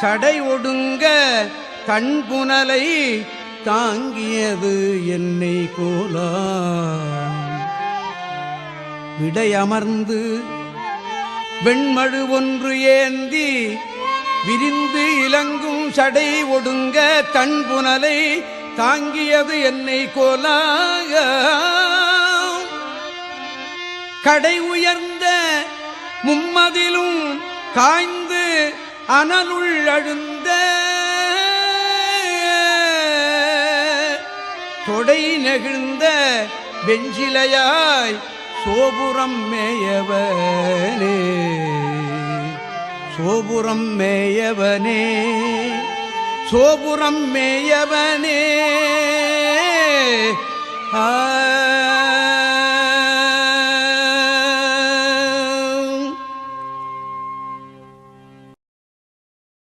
சடை ஒடுங்க கண்புனலை தாங்கியது என்னை கோலாம் விடையமர்ந்து வெண்மழு ஒன்று ஏந்தி விரிந்து இலங்கும் சடை ஒடுங்க தன்புனலை தாங்கியது என்னை கோலாக கடை உயர்ந்த மும்மதிலும் காய்ந்து அனலுள் அழுந்த தொடை நெகிழ்ந்த வெஞ்சிலையாய் சோபுரம் மேயவனே. சோபுரம் மேயவனே. சோபுரம் மேயவனே.